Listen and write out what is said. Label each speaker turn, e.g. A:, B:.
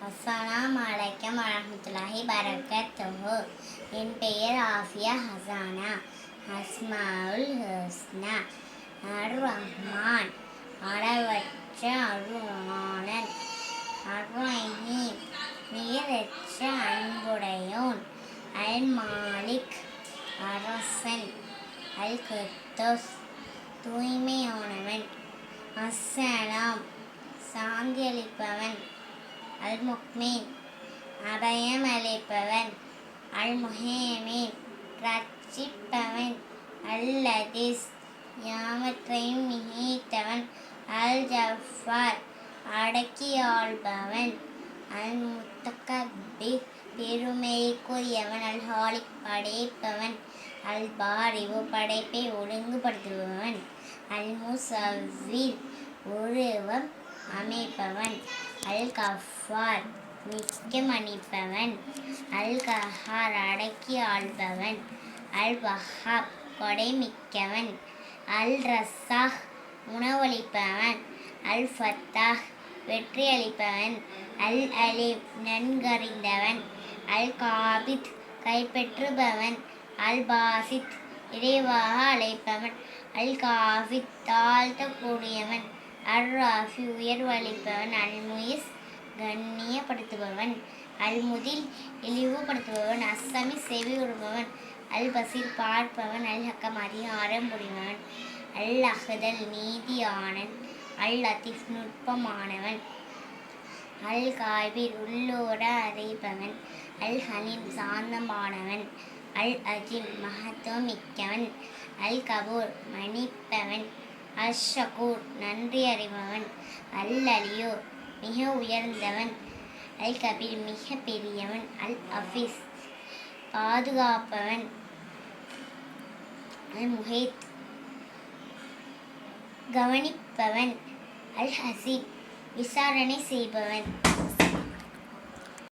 A: அஸ்ஸலாம் அலைக்கம் வரமத்துல்லாஹி பரக்கத்துஹு என் பெயர் ஆஃபியா ஹசானா அஸ்மாவுல் ஹஸ்னா. அர் ரஹ்மான் அளவற்ற அருளாளன். அர்ரஹீம். நீரற்ற அன்புடையோன். அல் மாலிக். அரசன். அல் குத்தோஸ் தூய்மையானவன். அஸ்ஸலாம். சாந்தி அளிப்பவன் அல் முக்மீன் அபயம் அளிப்பவன் அல் முஹேமீன் ரட்சிப்பவன் அல்லதீஸ். யாவற்றையும் மிகைத்தவன் அல் ஜஃபார் அடக்கியாள்பவன் அல் முத்தகப்பீர் பெருமைக்குரியவன் அல் ஹாலிக் படைப்பவன் அல் பாரிவு படைப்பை ஒழுங்குபடுத்துபவன் அல் முசவீர் உருவம் அமைப்பவன் அல் கஃபார் மிக்க அல் கஹார் அடக்கி ஆள்பவன். அல் வஹாப் கொடை மிக்கவன் அல் ரஸ்ஸாஹ் உணவளிப்பவன். அல் ஃபத்தாஹ் வெற்றியளிப்பவன். அல் அலிப் நன்கறிந்தவன். அல் காபித் கைப்பற்றுபவன். அல் பாசித் இறைவாக அழைப்பவன். அல் காஃபித் தாழ்த்தக்கூடியவன். அல் ராஃபி உயர்வளிப்பவன் அல்முயிஸ் கண்ணியப்படுத்துபவன் அல்முதில் இழிவுபடுத்துபவன் அஸ்ஸமி செவி உறுபவன் அல் பசீர் பார்ப்பவன் அல் ஹக்கம் அதிகாரம் புரிபவன் அல் அஹ்தல் நீதியானன் அல் லத்தீஃப் நுட்பமானவன் அல் காபீர் உள்ளோட அறைப்பவன் அல் ஹலீம் சாந்தமானவன் அல் அஜீம் மகத்துவமிக்கவன் அல் கபூர் மன்னிப்பவன் அஷ்ஷகூர் நன்றி அறிபவன் அல் அலியோ மிக உயர்ந்தவன் அல் கபீர் மிக பெரியவன் அல் அஃபீஸ் பாதுகாப்பவன் அல் முஹைத் கவனிப்பவன் அல் ஹசீப் விசாரணை செய்பவன்.